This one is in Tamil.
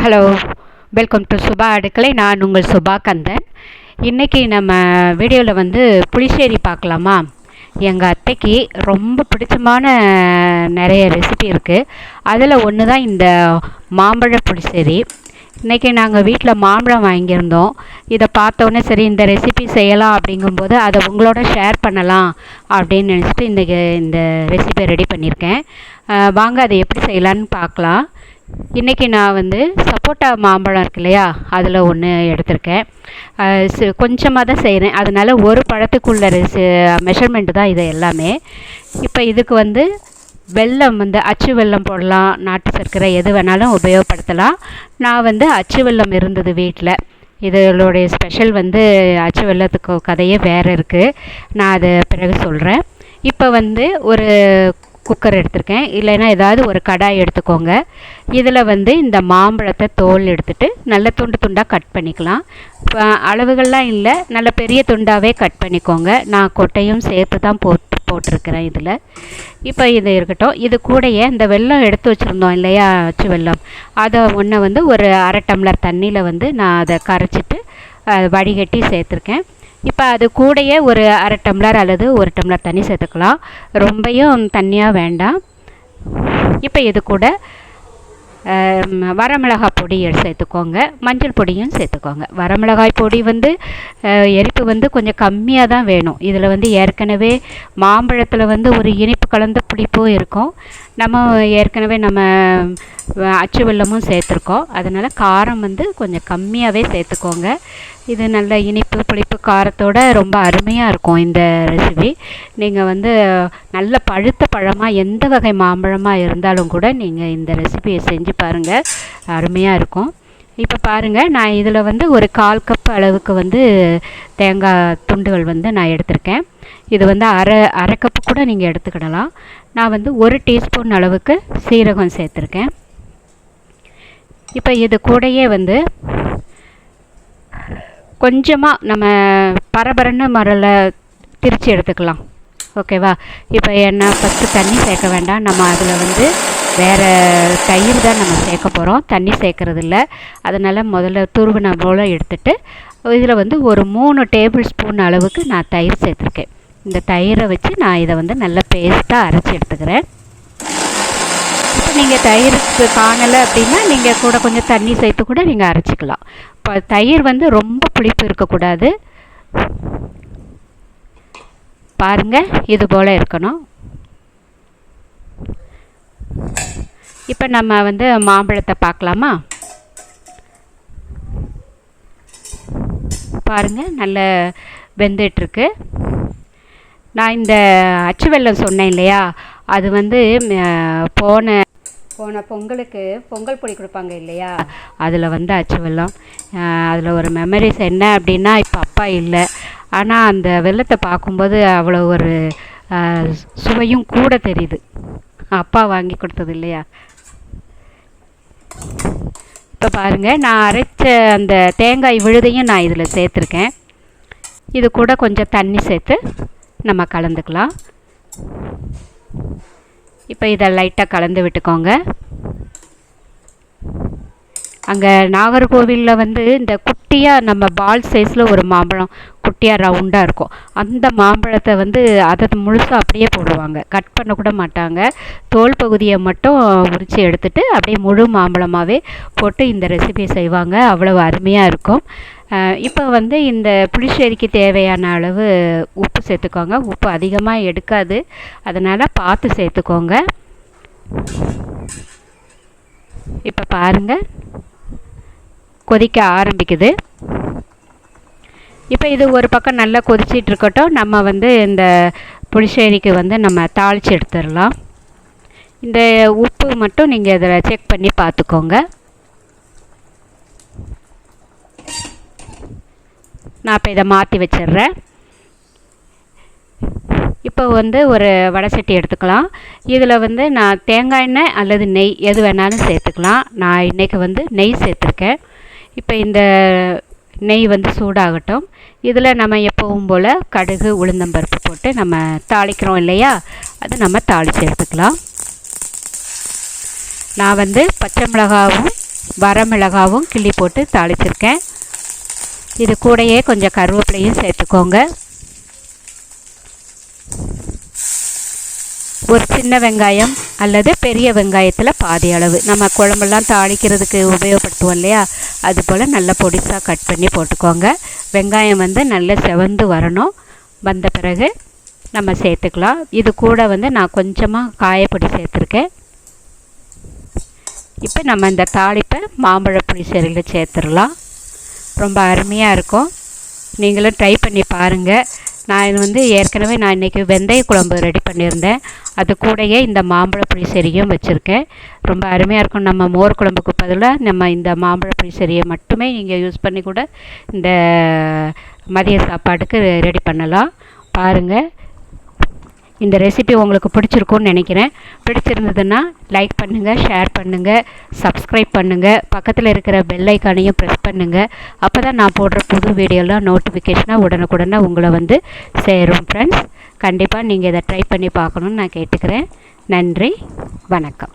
Hello welcome to Subha Adukkalai நான் உங்கள் சுபா கந்தன் இன்றைக்கி நம்ம வீடியோவில் வந்து புளிச்சேரி பார்க்கலாமா? எங்கள் அத்தைக்கு ரொம்ப பிடிச்சமான நிறைய ரெசிபி இருக்குது அதில் ஒன்று தான் இந்த மாம்பழ புளிச்சேரி. இன்றைக்கி நாங்கள் வீட்டில் மாம்பழம் வாங்கியிருந்தோம். இதை பார்த்தோன்னே சரி இந்த ரெசிபி செய்யலாம் அப்படிங்கும்போது அதை உங்களோட ஷேர் பண்ணலாம் அப்படின்னு நினச்சிட்டு இன்றைக்கி இந்த ரெசிபியை ரெடி பண்ணியிருக்கேன். வாங்க அதை எப்படி செய்யலான்னு பார்க்கலாம். இன்றைக்கி நான் வந்து சப்போட்டா மாம்பழம் இருக்கு இல்லையா? அதில் ஒன்று எடுத்திருக்கேன். கொஞ்சமாக தான் செய்கிறேன் அதனால் ஒரு பழத்துக்குள்ள மெஷர்மெண்ட்டு தான் இது எல்லாமே. இப்போ இதுக்கு வந்து வெல்லம் வந்து அச்சு வெல்லம் போடலாம் நாட்டு சர்க்கரை எது வேணாலும் உபயோகப்படுத்தலாம். நான் வந்து அச்சு வெல்லம் இருந்தது வீட்டில் இதனுடைய ஸ்பெஷல் வந்து அச்சு வெல்லத்துக்கு கதையே வேறு இருக்குது நான் அதை பிறகு சொல்கிறேன் இப்போ வந்து ஒரு குக்கர் எடுத்திருக்கேன். இல்லைன்னா ஏதாவது ஒரு கடாய் எடுத்துக்கோங்க. இதில் வந்து இந்த மாம்பழத்தை தோல் எடுத்துகிட்டு நல்ல துண்டு துண்டாக கட் பண்ணிக்கலாம். இப்போ அளவுகள்லாம் இல்லை. நல்ல பெரிய துண்டாகவே கட் பண்ணிக்கோங்க. நான் கொட்டையும் சேர்த்து தான் போட்டு போட்டிருக்கிறேன் இதில். இப்போ இது இருக்கட்டும். இது கூடயே இந்த வெல்லம் எடுத்து வச்சுருந்தோம் இல்லையா அச்சு வெல்லம். அதை ஒன்றை வந்து ஒரு அரை டம்ளர் தண்ணியில் வந்து நான் அதை கரைச்சிட்டு வடிகட்டி சேர்த்துருக்கேன். இப்போ அது கூடயே ஒரு அரை டம்ளர் அல்லது ஒரு டம்ளர் தண்ணி சேர்த்துக்கலாம். ரொம்பையும் தண்ணியாக வேண்டாம். இப்போ இது கூட வரமிளகாய் பொடி சேர்த்துக்கோங்க. மஞ்சள் பொடியும் சேர்த்துக்கோங்க. வரமிளகாய் பொடி வந்து எரிப்பு வந்து கொஞ்சம் கம்மியாக தான் வேணும். இதில் வந்து ஏற்கனவே மாம்பழத்தில் வந்து ஒரு இனிப்பு கலந்த புளிப்பும் இருக்கும். நம்ம ஏற்கனவே நம்ம அச்சு வெல்லமும் சேர்த்துருக்கோம். அதனால் காரம் வந்து கொஞ்சம் கம்மியாகவே சேர்த்துக்கோங்க. இது நல்ல இனிப்பு புளிப்பு காரத்தோட ரொம்ப அருமையாக இருக்கும் இந்த ரெசிபி நீங்கள் வந்து நல்ல பழுத்த பழமாக எந்த வகை மாம்பழமாக இருந்தாலும் கூட நீங்கள் இந்த ரெசிபியை செஞ்சு பாருங்கள் அருமையாக இருக்கும். இப்போ பாருங்கள் நான் இதில் வந்து ஒரு கால் கப் அளவுக்கு வந்து தேங்காய் துண்டுகள் வந்து நான் எடுத்திருக்கேன். இது வந்து அரை அரை கப்பு கூட நீங்கள் எடுத்துக்கிடலாம். நான் வந்து ஒரு டீஸ்பூன் அளவுக்கு சீரகம் சேர்த்துருக்கேன். இப்போ இது கூடயே வந்து கொஞ்சமாக நம்ம பரபரன்னு முறையில் திரித்து எடுத்துக்கலாம். ஓகேவா? இப்போ என்ன ஃபஸ்ட்டு தண்ணி சேர்க்க வேண்டாம். நம்ம அதில் வந்து வேறு தயிர் தான் நம்ம சேர்க்க போகிறோம் தண்ணி சேர்க்கறது அதனால் முதல்ல துருவின போல் எடுத்துட்டு இதில் வந்து ஒரு மூணு டேபிள் ஸ்பூன் அளவுக்கு நான் தயிர் சேர்த்துருக்கேன். இந்த தயிரை வச்சு நான் இதை வந்து நல்ல பேஸ்ட்டாக அரைச்சி எடுத்துக்கிறேன். இப்போ நீங்கள் தயிருக்கு காணலை அப்படின்னா நீங்கள் கூட கொஞ்சம் தண்ணி சேர்த்து கூட நீங்கள் அரைச்சிக்கலாம். இப்போ தயிர் வந்து ரொம்ப புளிப்பு இருக்கக்கூடாது. பாருங்கள் இது போல் இருக்கணும். இப்போ நம்ம வந்து மாம்பழத்தை பார்க்கலாமா? பாருங்கள் நல்ல வெந்துட்டுருக்கு. நான் இந்த அச்சு வெள்ளம் சொன்னேன் இல்லையா? அது வந்து போன போன பொங்கலுக்கு பொங்கல் பொடி கொடுப்பாங்க இல்லையா? அதில் வந்து அச்சு வெல்லம் அதில் ஒரு மெமரிஸ் என்ன அப்படின்னா இப்போ அப்பா இல்லை. ஆனால் அந்த வெல்லத்தை பார்க்கும்போது அவ்வளோ ஒரு சுவையும் கூட தெரியுது. அப்பா வாங்கி கொடுத்தது இல்லையா? இப்போ பாருங்கள் நான் அரைச்ச அந்த தேங்காய் விழுதையும் நான் இதில் சேர்த்துருக்கேன். இது கூட கொஞ்சம் தண்ணி சேர்த்து நம்ம கலந்துக்கலாம். இப்போ இதை லைட்டாக கலந்து விட்டுக்கோங்க. அங்கே நாகர்கோவிலில் வந்து இந்த குட்டியாக நம்ம பால் சைஸில் ஒரு மாம்பழம் குட்டியாக ரவுண்டாக இருக்கும். அந்த மாம்பழத்தை வந்து அதை முழுசாக அப்படியே போடுவாங்க. கட் பண்ண கூட மாட்டாங்க. தோல் பகுதியை மட்டும் உரித்து எடுத்துட்டு அப்படியே முழு மாம்பழமாகவே போட்டு இந்த ரெசிபி செய்வாங்க. அவ்வளோ அருமையாக இருக்கும். இப்போ வந்து இந்த புளிச்சேரிக்கு தேவையான அளவு உப்பு சேர்த்துக்கோங்க. உப்பு அதிகமாக எடுக்காது. அதனால் பார்த்து சேர்த்துக்கோங்க. இப்போ பாருங்கள் கொதிக்க ஆரம்பிக்குது. இப்போ இது ஒரு பக்கம் நல்லா கொதிச்சிட்டு இருக்கட்டும். நம்ம வந்து இந்த புளிச்சேரிக்கு வந்து நம்ம தாளித்து எடுத்துடலாம். இந்த உப்பு மட்டும் நீங்கள் இதில் செக் பண்ணி பார்த்துக்கோங்க. நான் இப்போ இதை மாற்றி வச்சிடுறேன். இப்போ வந்து ஒரு வடை சட்டி எடுத்துக்கலாம். இதில் வந்து நான் தேங்காய் எண்ணெய் அல்லது நெய் எது வேணாலும் சேர்த்துக்கலாம். நான் இன்றைக்கி வந்து நெய் சேர்த்துருக்கேன். இப்போ இந்த நெய் வந்து சூடாகட்டும். இதில் நம்ம எப்பவும் போல் கடுகு உளுந்தம்பருப்பு போட்டு நம்ம தாளிக்கிறோம் இல்லையா? அதை நம்ம தாளித்து எடுத்துக்கலாம். நான் வந்து பச்சை மிளகாவும் வரமிளகாவும் கிள்ளி போட்டு தாளிச்சிருக்கேன். இது கூடயே கொஞ்சம் கருவேப்பிலையும் சேர்த்துக்கோங்க. ஒரு சின்ன வெங்காயம் அல்லது பெரிய வெங்காயத்தில் பாதி அளவு. நம்ம குழம்பெல்லாம் தாளிக்கிறதுக்கு உபயோகப்படுத்துவோம் இல்லையா? அது போல் நல்லா பொடிசாக கட் பண்ணி போட்டுக்கோங்க. வெங்காயம் வந்து நல்லா செவந்து வரணும். வந்த பிறகு நம்ம சேர்த்துக்கலாம். இது கூட வந்து நான் கொஞ்சமாக காயப்பொடி சேர்த்துருக்கேன். இப்போ நம்ம இந்த தாளிப்பை மாம்பழப்புளி சரியில் சேர்த்துடலாம். ரொம்ப அருமையாக இருக்கும். நீங்களும் ட்ரை பண்ணி பாருங்கள் நான் இது வந்து ஏற்கனவே நான் இன்றைக்கி வெந்தய குழம்பு ரெடி பண்ணியிருந்தேன். அது கூடயே இந்த மாம்பழ புளிசெரியும் வச்சுருக்கேன். ரொம்ப அருமையாக இருக்கும். நம்ம மோர் குழம்புக்கு பதிலாக நம்ம இந்த மாம்பழ புளிசெரியை மட்டுமே நீங்கள் யூஸ் பண்ணி கூட இந்த மதிய சாப்பாட்டுக்கு ரெடி பண்ணலாம். பாருங்கள் இந்த ரெசிபி உங்களுக்கு பிடிச்சிருக்கும்னு நினைக்கிறேன். பிடிச்சிருந்ததுன்னா லைக் பண்ணுங்கள் ஷேர் பண்ணுங்கள் சப்ஸ்கிரைப் பண்ணுங்கள் பக்கத்தில் இருக்கிற பெல் ஐக்கானையும் ப்ரெஸ் பண்ணுங்கள் அப்போ தான் நான் போடுற புது வீடியோலாம் நோட்டிஃபிகேஷனாக உடனுக்குடனே உங்களை வந்து சேரும் ஃப்ரெண்ட்ஸ் கண்டிப்பாக நீங்கள் இதை ட்ரை பண்ணி பார்க்கணுன்னு நான் கேட்டுக்கிறேன். நன்றி வணக்கம்.